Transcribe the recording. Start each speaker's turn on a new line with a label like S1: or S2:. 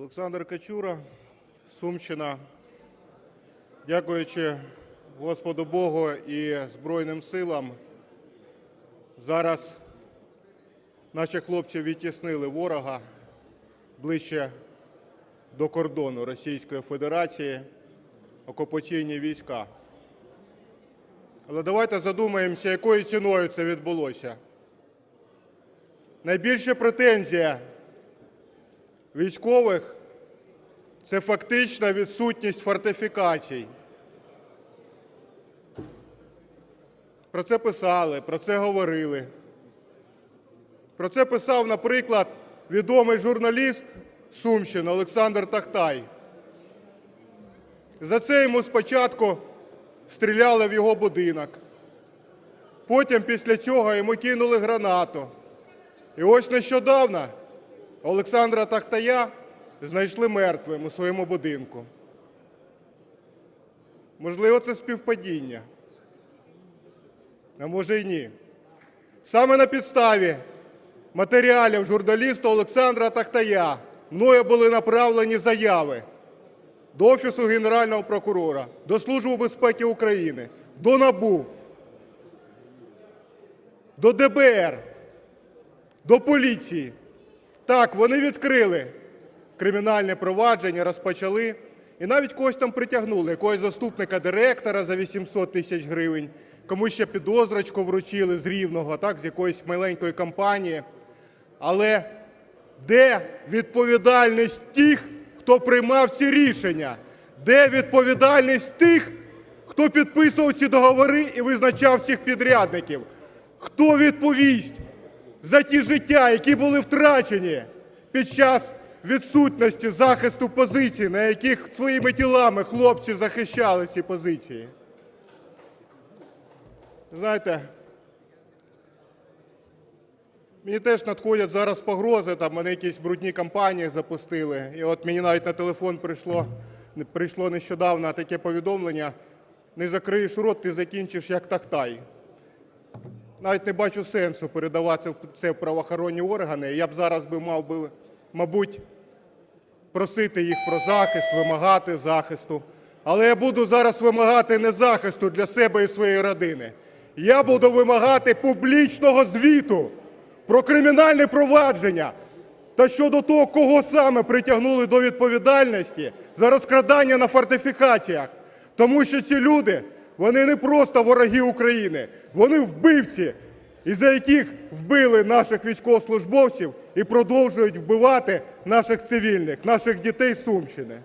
S1: Олександр Качура, Сумщина. Дякуючи Господу Богу і Збройним силам, зараз наші хлопці відтіснили ворога ближче до кордону Російської Федерації, окупаційні війська. Але давайте задумаємося, якою ціною це відбулося. Найбільша претензія військових це фактична відсутність фортифікацій. Про це писали, про це говорили. Про це писав, наприклад, відомий журналіст Сумщини Олександр Тахтай. За це йому спочатку стріляли в його будинок. Потім після цього йому кинули гранату. І ось нещодавно Олександра Тахтая знайшли мертвим у своєму будинку. Можливо, це співпадіння. А може й ні. Саме на підставі матеріалів журналіста Олександра Тахтая мною були направлені заяви до Офісу Генерального прокурора, до Служби безпеки України, до НАБУ, до ДБР, до поліції. Так, вони відкрили кримінальне провадження, розпочали і навіть когось там притягнули, якогось заступника директора за 800 тисяч гривень, комусь ще підозрочку вручили з Рівного, так, з якоїсь маленької компанії. Але де відповідальність тих, хто приймав ці рішення? Де відповідальність тих, хто підписував ці договори і визначав цих підрядників? Хто відповість за ті життя, які були втрачені під час відсутності захисту позицій, на яких своїми тілами хлопці захищали ці позиції? Знаєте, Мені теж надходять зараз погрози, там мене якісь брудні кампанії запустили. І от мені навіть на телефон прийшло, прийшло нещодавно таке повідомлення: не закриєш рот, ти закінчиш як тахтай. Навіть не бачу сенсу передавати це в правоохоронні органи. Я б зараз би мав би, мабуть, просити їх про захист, вимагати захисту. Але я буду зараз вимагати не захисту для себе і своєї родини. Я буду вимагати публічного звіту про кримінальне провадження та щодо того, кого саме притягнули до відповідальності за розкрадання на фортифікаціях. Тому що ці люди, вони не просто вороги України, вони вбивці, із-за яких вбили наших військовослужбовців і продовжують вбивати наших цивільних, наших дітей з Сумщини.